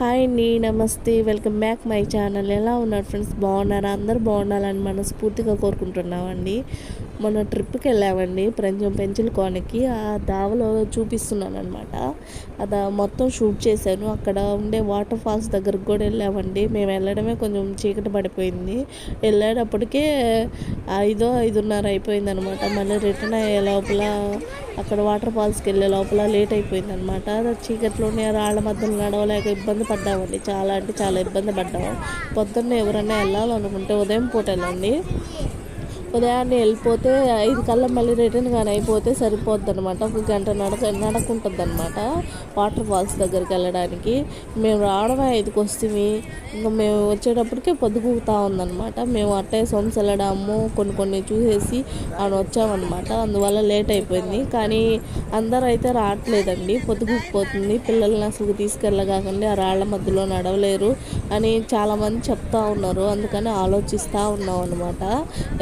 Hi అండి నమస్తే. Welcome back my channel. ఎలా ఉన్నారు ఫ్రెండ్స్? బాగున్నారా? అందరూ బాగుండాలని మనస్ఫూర్తిగా కోరుకుంటున్నామండి. మొన్న ట్రిప్కి వెళ్ళామండి. కొంచెం పెంచుల కోనకి. ఆ దావలో చూపిస్తున్నాను అనమాట అది మొత్తం షూట్ చేశాను. అక్కడ ఉండే వాటర్ ఫాల్స్ దగ్గరకు కూడా వెళ్ళామండి. మేము వెళ్ళడమే కొంచెం చీకటి పడిపోయింది. వెళ్ళేటప్పటికే ఐదో ఐదున్నర అయిపోయింది అనమాట మళ్ళీ రిటర్న్ అయ్యే లోపల అక్కడ వాటర్ ఫాల్స్కి వెళ్ళే లోపల లేట్ అయిపోయింది అనమాట చీకట్లోనే రాళ్ళ మధ్యలో నడవలేక ఇబ్బంది పడ్డామండి. చాలా అంటే చాలా ఇబ్బంది పడ్డాము. పొద్దున్న ఎవరైనా వెళ్ళాలనుకుంటే ఉదయం పూట వెళ్ళండి. ఉదయాన్నే వెళ్ళిపోతే ఐదు కల్లా మళ్ళీ రిటర్న్ కానీ అయిపోతే సరిపోద్ది అనమాట ఒక గంట నడక నడకుంటుంది అనమాట వాటర్ ఫాల్స్ దగ్గరికి వెళ్ళడానికి. మేము రావడమే ఐదుకి వస్తుంది ఇంకా మేము వచ్చేటప్పటికే పొద్దుగుతా ఉందన్నమాట. మేము అట్టే సొమ్స్ వెళ్ళడము కొన్ని కొన్ని చూసేసి అని వచ్చామన్నమాట. అందువల్ల లేట్ అయిపోయింది. కానీ అందరూ అయితే రావట్లేదండి. పొద్దుగుపోతుంది పిల్లల్ని అసలు తీసుకెళ్ళగాకండి. ఆ రాళ్ళ మధ్యలో నడవలేరు అని చాలామంది చెప్తా ఉన్నారు. అందుకని ఆలోచిస్తూ ఉన్నాం అనమాట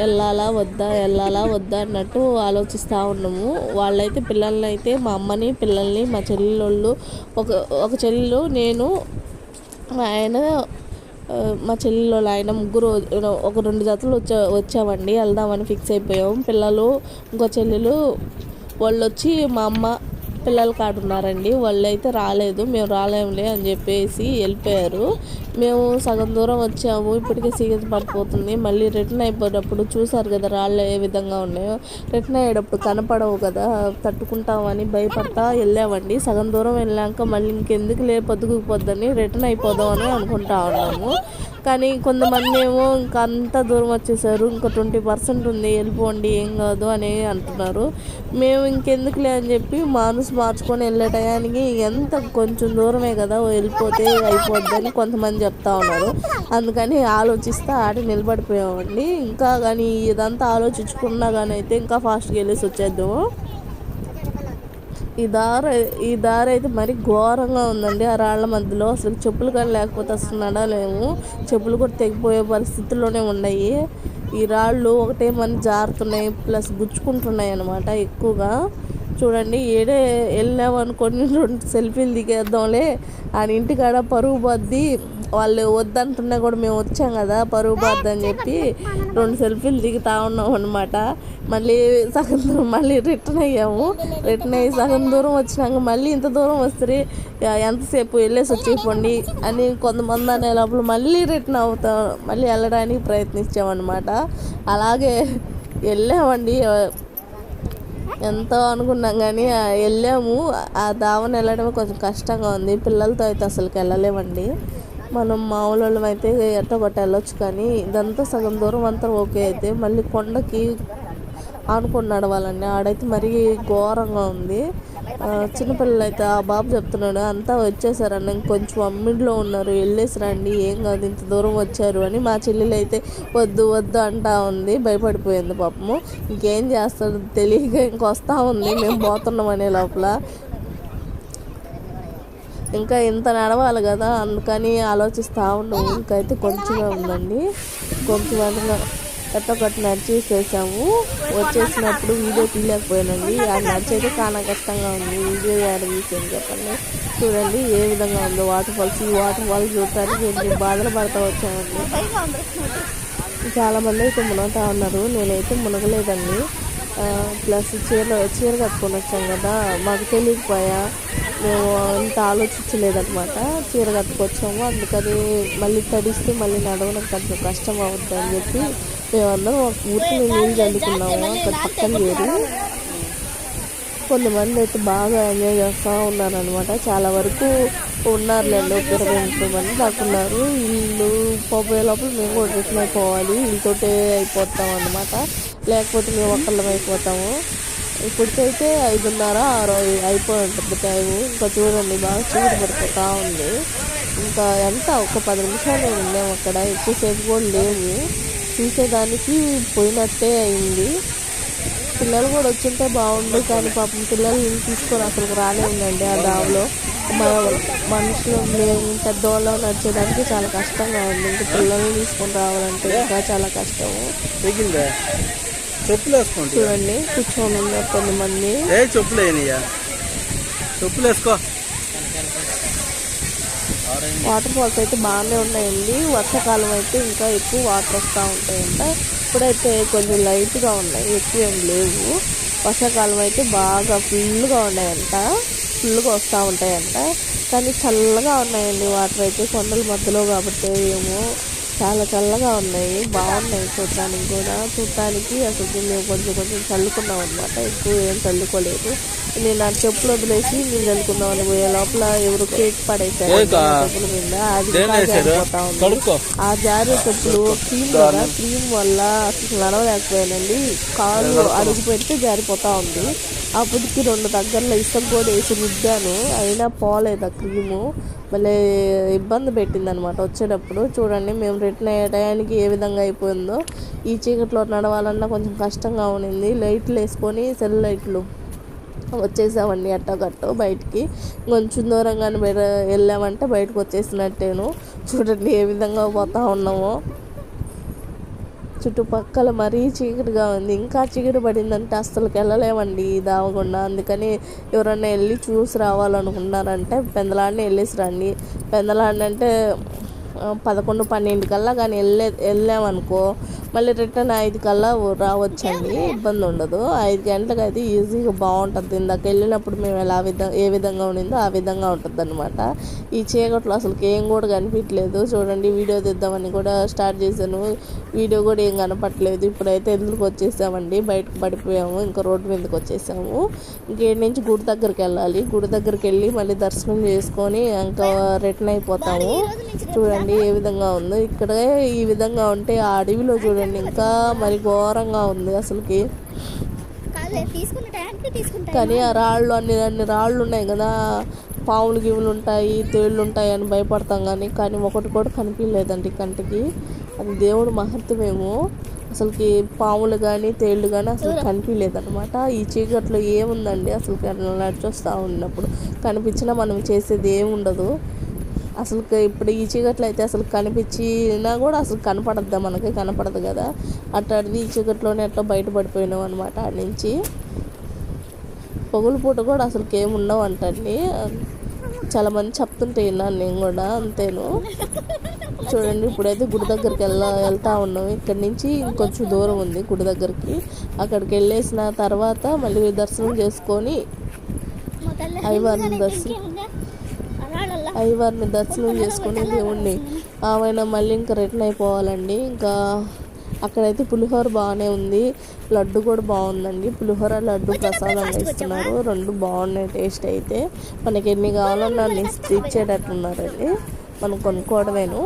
వెళ్ళాలి? వద్దా వెళ్ళాలా వద్దా అన్నట్టు ఆలోచిస్తూ ఉన్నాము. వాళ్ళైతే పిల్లల్ని అయితే మా అమ్మని పిల్లల్ని మా చెల్లెళ్ళు ఒక ఒక చెల్లెలు నేను మా ఆయన మా చెల్లెళ్ళు ఆయన ముగ్గురు ఒక రెండు జతలు వచ్చా వచ్చామండి వెళ్దామని ఫిక్స్ అయిపోయాం. పిల్లలు ఇంకో చెల్లెలు వాళ్ళు వచ్చి మా అమ్మ పిల్లల కాడున్నారండి. వాళ్ళు అయితే రాలేదు మేము రాలేములే అని చెప్పేసి వెళ్ళిపోయారు. మేము సగం దూరం వచ్చాము ఇప్పటికే సీరియస్ పడిపోతుంది. మళ్ళీ రిటర్న్ అయిపోయేటప్పుడు చూసారు కదా రాళ్ళు ఏ విధంగా ఉన్నాయో. రిటర్న్ అయ్యేటప్పుడు కనపడవు కదా తట్టుకుంటామని భయపడతా వెళ్ళామండి. సగం దూరం వెళ్ళాక మళ్ళీ ఇంకెందుకు లే పొద్దుకుపోద్దని రిటర్న్ అయిపోదాం అని అనుకుంటా ఉన్నాము. కానీ కొంతమంది ఏమో ఇంకా అంత దూరం వచ్చేసారు ఇంకా ట్వంటీ పర్సెంట్ ఉంది వెళ్ళిపోండి ఏం కాదు అని అంటున్నారు. మేము ఇంకెందుకులే అని చెప్పి మానసు మార్చుకొని వెళ్ళే టయానికి ఎంత కొంచెం దూరమే కదా వెళ్ళిపోతే అయిపోద్దని కొంతమంది చెప్తా ఉన్నారు. అందుకని ఆలోచిస్తే ఆడి నిలబడిపోయామండి. ఇంకా కానీ ఇదంతా ఆలోచించుకున్నా కానీ అయితే ఇంకా ఫాస్ట్గా వెళ్ళేసి వచ్చేద్దాము. ఈ దారి ఈ దారి అయితే మరి ఘోరంగా ఉందండి. ఆ రాళ్ళ మధ్యలో అసలు చెప్పులు కానీ లేకపోతే అసలు నడలేము చెప్పులు కూడా తెగిపోయే పరిస్థితుల్లోనే ఉన్నాయి. ఈ రాళ్ళు ఒకటే జారుతున్నాయి ప్లస్ గుచ్చుకుంటున్నాయి అనమాట ఎక్కువగా. చూడండి ఏడే వెళ్ళామనుకొని రెండు సెల్ఫీలు దిగేద్దాంలే. ఆయన ఇంటికాడ పరుగు బద్ది వాళ్ళు వద్దంటున్నా కూడా మేము వచ్చాం కదా పరుగు బాద్ది అని చెప్పి రెండు సెల్ఫీలు దిగుతా ఉన్నాం అనమాట మళ్ళీ సగం దూరం మళ్ళీ రిటర్న్ అయ్యాము. రిటర్న్ అయ్యి సగం దూరం వచ్చినాక మళ్ళీ ఇంత దూరం వస్తే ఎంతసేపు వెళ్ళేసి వచ్చేయకండి అని కొంతమంది అనే లోపల మళ్ళీ రిటర్న్ అవుతాం మళ్ళీ వెళ్ళడానికి ప్రయత్నించామన్నమాట అలాగే వెళ్ళామండి. ఎంతో అనుకున్నాం కానీ వెళ్ళాము. ఆ దావన వెళ్ళడమే కొంచెం కష్టంగా ఉంది. పిల్లలతో అయితే అసలుకి వెళ్ళలేమండి. మనం మామూలు వాళ్ళం అయితే ఎట్ట కొట్ట వెళ్ళొచ్చు కానీ ఇదంతా సగం దూరం అంతా ఓకే అయితే మళ్ళీ కొండకి ఆనుకొని నడవాలండి. ఆడైతే మరీ ఘోరంగా ఉంది. చిన్నపిల్లలు అయితే ఆ బాబు చెప్తున్నాడు అంతా వచ్చేసారన్న ఇంకొంచెం అమ్మిడిలో ఉన్నారు వెళ్ళేసి రండి ఏం కాదు ఇంత దూరం వచ్చారు అని మా చెల్లెలు అయితే వద్దు వద్దు అంటా ఉంది. భయపడిపోయింది పాపము. ఇంకేం చేస్తాడు తెలియక ఇంకొస్తా ఉంది. మేము పోతున్నాం అనే లోపల. ఇంకా ఇంత నడవాలి కదా అందుకని ఆలోచిస్తూ ఉన్నాము. ఇంకైతే కొంచెమే ఉందండి. కొంచెం అట్లా ఎట్టొకటి నడిచేసేసాము వచ్చేసినప్పుడు వీడియో తీయలేకపోయానండి. అది నడిచేది చాలా కష్టంగా ఉంది. వీడియో యాడ్ తీసాను చెప్పండి. చూడండి ఏ విధంగా ఉందో వాటర్ ఫాల్స్. ఈ వాటర్ ఫాల్స్ చూడటానికి ఎన్ని బాధలు పడతా వచ్చామండి చాలామంది అయితే మునుగుతూ ఉన్నారు. నేనైతే మునగలేదండి. ప్లస్ చీర చీర కట్టుకొని వచ్చాం కదా మాకు తెలియకపోయా మేము అంత ఆలోచించలేదన్నమాట. చీర కట్టుకొచ్చాము అందుకని మళ్ళీ తడిస్తే మళ్ళీ నడవడం కొంచెం కష్టం అవుద్ది అని చెప్పి మేమందరం ఒక ఊరికి నీళ్ళు చల్లుకున్నాము అక్కడ పక్కన చేరి కొంతమంది అయితే బాగా ఎంజాయ్ చేస్తూ ఉన్నారనమాట చాలా వరకు ఉన్నారులేండి ఒక ఇరవై ముప్పై మంది దాకా ఉన్నారు. ఇల్లు పోయే లోపల మేము కూడా రిటర్న్ అయిపోవాలి వీళ్ళతోటే అయిపోతాం అనమాట లేకపోతే మేము ఒక్కళ్ళం అయిపోతాము. ఇప్పటికైతే ఐదున్నర ఆరు అయిపోయి ఉంటుంది టైము. ఇంకా చూడండి బాగా చీకటి పడిపోతూ ఉంది. ఇంకా ఎంత? ఒక పది నిమిషాలు ఉన్నాము అక్కడ. ఎక్కువసేపు కూడా లేవు. చూసేదానికి పోయినట్టే అయింది. పిల్లలు కూడా వచ్చింటే బాగుండు కానీ పాపం పిల్లలు తీసుకొని అసలు రాలేదండి ఆ దావలో మన మనుషులు మేము పెద్దవాళ్ళు నడిచేదానికి చాలా కష్టంగా ఉంది. ఇంకా పిల్లల్ని తీసుకొని రావాలంటే ఇంకా చాలా కష్టము. తెగిందా చెప్పులు వేసుకోండి చూడండి కూర్చొని ఉన్నారు కొంతమంది. ఏ చెప్పులు అయినయ్యా చెప్పులు వేసుకో వాటర్ ఫాల్స్ అయితే బాగానే ఉన్నాయండి. వర్షాకాలం అయితే ఇంకా ఎక్కువ వాటర్ వస్తూ ఉంటాయంట. ఇప్పుడైతే కొంచెం లైట్గా ఉన్నాయి ఎక్కువ ఏం లేవు. వర్షాకాలం అయితే బాగా ఫుల్గా ఉన్నాయంట. ఫుల్గా వస్తూ ఉంటాయంట. కానీ చల్లగా ఉన్నాయండి వాటర్ అయితే కొండల మధ్యలో కాబట్టి ఏమో చాలా చల్లగా ఉన్నాయి. బాగున్నాయి చూడటానికి కూడా. చూడటానికి అసలు మేము కొంచెం కొంచెం చల్లుకున్నాం అనమాట ఎక్కువ ఏం చల్లుకోలేదు. నేను నా చెప్పులు వదిలేసి నేను చల్లుకున్నామని పోయే లోపల ఎవరు కేక్ పడేసారు చెప్పుల మీద. అది? జారిపోతా ఉంది. ఆ జారే చెప్పులు క్రీమ్ కదా క్రీమ్ వల్ల అసలు నడవలేకపోయానండి. కాలు అడుగు పెడితే జారిపోతా ఉంది. అప్పటికి రెండు దగ్గరలో ఇసుక కూడా వేసి రుద్దాను. అయినా పోలేదు ఆ క్రీము. మళ్ళీ ఇబ్బంది పెట్టింది అనమాట వచ్చేటప్పుడు చూడండి మేము రిటర్న్ అయ్యే టయానికి ఏ విధంగా అయిపోయిందో ఈ చీకట్లో నడవాలన్నా కొంచెం కష్టంగా ఉండింది లైట్లు వేసుకొని సెల్ లైట్లు వచ్చేసామండి అట్టగట్టు బయటికి. కొంచెం దూరంగానే బయట వెళ్ళామంటే బయటకు వచ్చేసినట్టేను. చూడండి ఏ విధంగా పోతా ఉన్నామో. చుట్టుపక్కల మరీ చీకటిగా ఉంది. ఇంకా చీకటి పడిందంటే అస్సలు వెళ్ళలేమండి దావకుండా అందుకని ఎవరన్నా వెళ్ళి చూసి రావాలనుకున్నారంటే పెందలాడిని వెళ్ళేసి రండి. పెందలాడిని అంటే పదకొండు పన్నెండు కల్లా కానీ వెళ్ళే వెళ్ళామనుకో మళ్ళీ రిటర్న్ ఐదు కల్లా రావచ్చండి ఇబ్బంది ఉండదు. ఐదు గంటలకు అయితే ఈజీగా బాగుంటుంది. ఇందాక వెళ్ళినప్పుడు మేము ఎలా విధంగా ఏ విధంగా ఉండిందో ఆ విధంగా ఉంటుంది అనమాట ఈ చీకట్లో అసలు ఏం కూడా కనిపించలేదు చూడండి వీడియో తీద్దామని కూడా స్టార్ట్ చేశాను. వీడియో కూడా ఏం కనపట్లేదు ఇప్పుడైతే ఎందుకు వచ్చేసామండి? బయటకు పడిపోయాము. ఇంకా రోడ్డు మీదకి వచ్చేసాము. ఇంకేటి నుంచి గుడి దగ్గరికి వెళ్ళాలి. గుడి దగ్గరికి వెళ్ళి మళ్ళీ దర్శనం చేసుకొని ఇంకా రిటర్న్ అయిపోతాము. చూడండి. ఏ విధంగా ఉందో. ఇక్కడ ఈ విధంగా ఉంటే ఆ అడవిలో చూడండి ఇంకా మరి ఘోరంగా ఉంది అసలుకి. కానీ ఆ రాళ్ళు అన్ని అన్ని రాళ్ళు ఉన్నాయి కదా. పాములు గివులు ఉంటాయి తేళ్ళు ఉంటాయి అని భయపడతాం కానీ కానీ ఒకటి కూడా కనిపించలేదండి కంటికి. అది దేవుడు మహత్యమేమో అసలుకి పాములు కానీ తేళ్ళు కానీ అసలు కనిపించలేదన్నమాట. ఈ చీకట్లో ఏముందండి అసలు నడిచొస్తూ ఉన్నప్పుడు. కనిపించినా మనం చేసేది ఏముండదు. అసలు ఇప్పుడు ఈ చీకట్లో అయితే అసలు కనిపించినా కూడా అసలు కనపడద్దా? మనకి కనపడదు కదా. అట్లాంటిది ఈ చీకట్లోనే అట్లా బయటపడిపోయినాం అనమాట ఆడ నుంచి. పొగులు పూట కూడా అసలు ఏమి ఉండవు అంటండి. చాలా మంది చెప్తుంటే విన్నాను నేను కూడా అంతేను. చూడండి ఇప్పుడైతే గుడి దగ్గరికి వెళ్ళ వెళ్తా ఉన్నాం. ఇక్కడి నుంచి ఇంకొంచెం దూరం ఉంది గుడి దగ్గరికి. అక్కడికి వెళ్ళేసిన తర్వాత మళ్ళీ దర్శనం చేసుకొని అయ్యవారిని దర్శనం అయ్యవారిని దర్శనం చేసుకుని దేవుణ్ణి ఆమెన మళ్ళీ ఇంకా రిటర్న్ అయిపోవాలండి. ఇంకా అక్కడైతే పులిహోర బాగానే ఉంది. లడ్డు కూడా బాగుందండి. పులిహోర లడ్డు ప్రసాదంగా ఇస్తున్నారు రెండు బాగున్నాయి టేస్ట్ అయితే. మనకి ఎన్ని కావాలన్నా అన్ని ఇచ్చేటట్టున్నారండి. మనం కొనుక్కోవడమేను.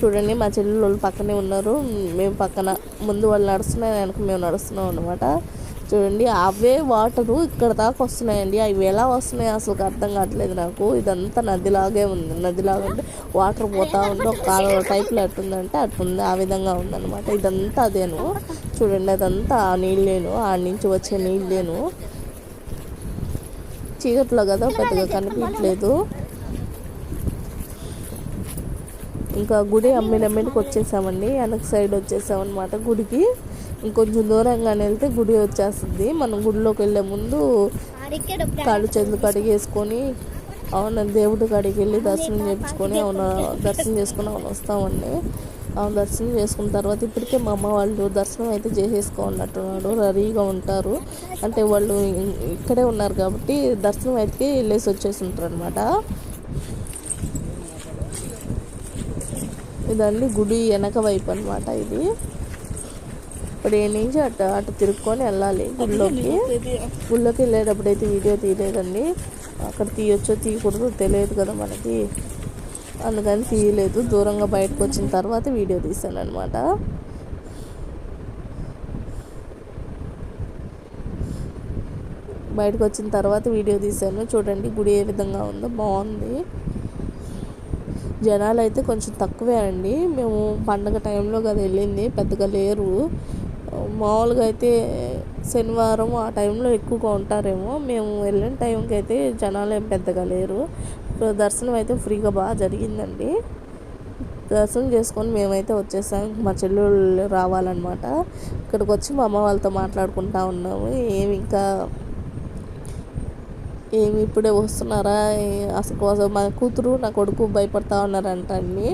చూడండి మా చెల్లెళ్ళు పక్కనే ఉన్నారు. మేము పక్కన ముందు వాళ్ళు నడుస్తున్నారు వెనక మేము నడుస్తున్నాం అనమాట చూడండి అవే వాటరు ఇక్కడ దాకా వస్తున్నాయండి. అవి ఎలా వస్తున్నాయి అసలు అర్థం కావట్లేదు నాకు. ఇదంతా నదిలాగే ఉంది. నదిలాగా అంటే వాటర్ పోతా ఉంటే ఒక కాలువ టైప్లో ఎట్టుందంటే అట్టుంది ఆ విధంగా ఉందన్నమాట. ఇదంతా అదేను. చూడండి అదంతా ఆ నీళ్ళేను. ఆ నుంచి వచ్చే నీళ్ళేను. చీకట్లో కదా పెద్దగా కనిపించట్లేదు. ఇంకా గుడి అమ్మినమ్మిడికి వచ్చేసామండి. వెనక సైడ్ వచ్చేసామన్నమాట గుడికి. ఇంకొంచెం దూరంగానే వెళ్తే గుడి వచ్చేస్తుంది. మనం గుడిలోకి వెళ్ళే ముందు కాళ్ళు చేతులు కడిగేసుకొని అవును దేవుడి కాడికి వెళ్ళి దర్శనం చేయించుకొని అవును దర్శనం చేసుకుని అవును వస్తామండి. అవును దర్శనం చేసుకున్న తర్వాత ఇప్పటికే మా అమ్మ వాళ్ళు దర్శనం అయితే చేసేసుకోన్నట్టున్నారు రెడీగా ఉంటారు. అంటే వాళ్ళు ఇక్కడే ఉన్నారు కాబట్టి దర్శనం అయితే వెళ్ళేసి వచ్చేసి ఉంటారు అనమాట ఇదండి గుడి వెనక వైపు అనమాట ఇది. ఇప్పుడు ఏ నుంచి అటు అటు తిరుక్కొని వెళ్ళాలి గుళ్ళోకి. గుళ్ళోకి వెళ్ళేటప్పుడు అయితే వీడియో తీయలేదండి. అక్కడ తీయొచ్చో తీయకూడదు తెలియదు కదా మనకి. అందుకని తీయలేదు. దూరంగా బయటకు వచ్చిన తర్వాత వీడియో తీసాను అనమాట బయటకు వచ్చిన తర్వాత వీడియో తీశాను. చూడండి గుడి ఏ విధంగా ఉందో. బాగుంది. జనాలు అయితే కొంచెం తక్కువే అండి. మేము పండగ టైంలో కదా వెళ్ళింది. పెద్దగా లేరు. మామూలుగా అయితే శనివారం ఆ టైంలో ఎక్కువగా ఉంటారేమో. మేము వెళ్ళిన టైంకి అయితే జనాలు ఏం పెద్దగా లేరు. దర్శనం అయితే ఫ్రీగా బాగా జరిగిందండి. దర్శనం చేసుకొని మేమైతే వచ్చేసాం. మా చెల్లెళ్ళు రావాలన్నమాట. ఇక్కడికి వచ్చి మా అమ్మ వాళ్ళతో మాట్లాడుకుంటా ఉన్నాము. ఏమి ఇంకా ఏమి ఇప్పుడే వస్తున్నారా? అసలు కోసం మా కూతురు నా కొడుకు భయపడతా ఉన్నారంట అండి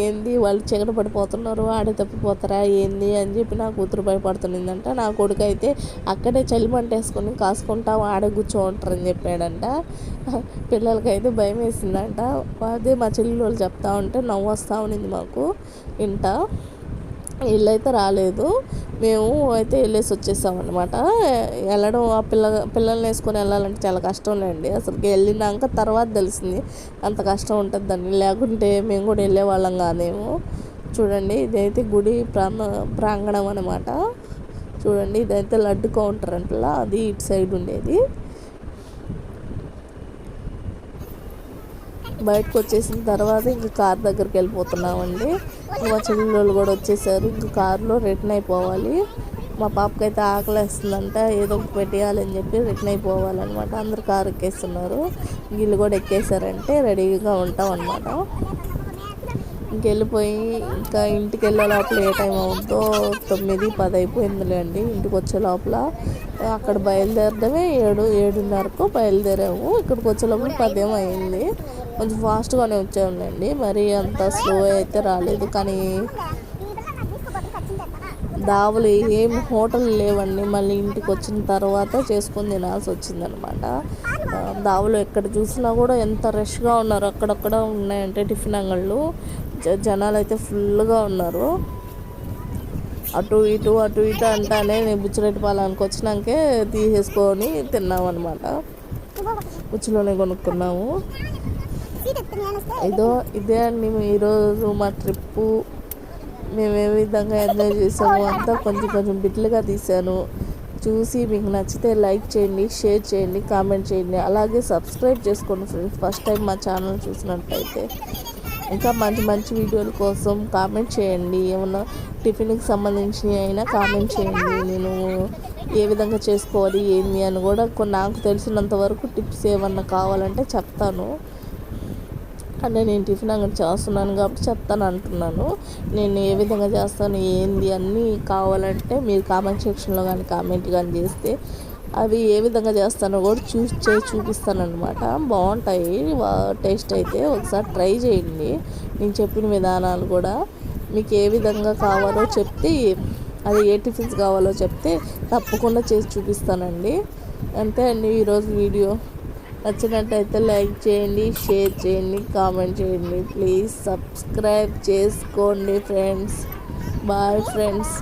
ఏంది? వాళ్ళు చీకట పడిపోతున్నారు ఆడే తప్పిపోతారా? ఏంది? అని చెప్పి నా కూతురు భయపడుతున్నదంట నా కొడుకు అయితే అక్కడే చలిమంట వేసుకొని కాసుకుంటా ఆడ కూర్చో ఉంటారని చెప్పాడంట. పిల్లలకైతే భయం వేసిందంట. అదే మా చెల్లెలు వాళ్ళు చెప్తా ఉంటే నవ్వు వస్తూ ఉన్నింది మాకు. ఇంట వీళ్ళైతే రాలేదు. మేము అయితే వెళ్ళేసి వచ్చేసాం అనమాట వెళ్ళడం ఆ పిల్ల పిల్లల్ని వేసుకొని వెళ్ళాలంటే చాలా కష్టం లేండి అసలు వెళ్ళినాక తర్వాత తెలిసింది అంత కష్టం ఉంటుందని లేకుంటే మేము కూడా వెళ్ళేవాళ్ళం కాదేమో. చూడండి ఇదైతే గుడి ప్రాంగ ప్రాంగణం అనమాట చూడండి ఇదైతే లడ్డు కౌంటర్ అంటే అది ఇటు సైడ్ ఉండేది. బయటకు వచ్చేసిన తర్వాత ఇంక కార్ దగ్గరికి వెళ్ళిపోతున్నామండి. మా చెల్లెళ్ళు కూడా వచ్చేసారు. ఇంకా కార్లో రిటర్న్ అయిపోవాలి. మా పాపకైతే ఆకలి వేస్తుందంట ఏదో ఒకటి పెట్టేయాలని చెప్పి రిటర్న్ అయిపోవాలన్నమాట. అందరు కారు ఎక్కేస్తున్నారు. వీళ్ళు కూడా ఎక్కేసారంటే రెడీగా ఉంటాం ఇంకెళ్ళిపోయి ఇంకా ఇంటికి వెళ్ళే లోపల ఏ టైం అవుతుందో తొమ్మిది పది అయిపోయిందిలే అండి. ఇంటికి వచ్చే లోపల అక్కడ బయలుదేరడమే ఏడు ఏడున్నరకు బయలుదేరాము. ఇక్కడికి వచ్చే లోపల పదేం అయింది. కొంచెం ఫాస్ట్గానే వచ్చాములేండి. మరి అంత స్లో అయితే రాలేదు. కానీ దావులు ఏం హోటల్ లేవండి. మళ్ళీ ఇంటికి వచ్చిన తర్వాత చేసుకొని తినాల్సి వచ్చిందనమాట ఆ, దావులు ఎక్కడ చూసినా కూడా ఎంత రష్గా ఉన్నారు. అక్కడక్కడ ఉన్నాయంటే టిఫిన్ అంగళ్ళు. జనాలు అయితే ఫుల్గా ఉన్నారు. అటు ఇటు అటు ఇటు అంటానే నేను బుచ్చిరెడ్డిపాలెంకి వచ్చినాకే తీసేసుకొని తిన్నాం అనమాట బుచ్చిలోనే కొనుక్కున్నాము. ఇదో ఇదే అండి ఈరోజు మా ట్రిప్పు. మేము ఏ విధంగా ఎంజాయ్ చేసాము అంతా కొంచెం కొంచెం బిట్లుగా తీశాను. చూసి మీకు నచ్చితే లైక్ చేయండి షేర్ చేయండి కామెంట్ చేయండి. అలాగే సబ్స్క్రైబ్ చేసుకోండి ఫ్రెండ్స్. ఫస్ట్ టైం మా ఛానల్ చూసినట్టయితే. ఇంకా మంచి మంచి వీడియోల కోసం కామెంట్ చేయండి. ఏమన్నా టిఫిన్కి సంబంధించి అయినా కామెంట్ చేయండి. నేను ఏ విధంగా చేసుకోవాలి ఏంది అని కూడా కొన్ని నాకు తెలిసినంత వరకు టిప్స్ ఏమన్నా కావాలంటే చెప్తాను. అంటే నేను టిఫిన్ అంగడి చేస్తున్నాను కాబట్టి చెప్తాను అంటున్నాను. నేను ఏ విధంగా చేస్తాను ఏంది అన్నీ కావాలంటే మీరు కామెంట్ సెక్షన్లో కానీ కామెంట్ కానీ చేస్తే అవి ఏ విధంగా చేస్తానో కూడా చూసి చేసి చూపిస్తాను అనమాట బాగుంటాయి టేస్ట్ అయితే ఒకసారి ట్రై చేయండి. నేను చెప్పిన విధానాలు కూడా మీకు ఏ విధంగా కావాలో చెప్తే అది ఏ టిఫిన్స్ కావాలో చెప్తే తప్పకుండా చేసి చూపిస్తానండి. అంతే అండి ఈరోజు వీడియో. నచ్చినట్టయితే లైక్ చేయండి షేర్ చేయండి కామెంట్ చేయండి. ప్లీజ్ సబ్స్క్రైబ్ చేసుకోండి ఫ్రెండ్స్. Bye friends.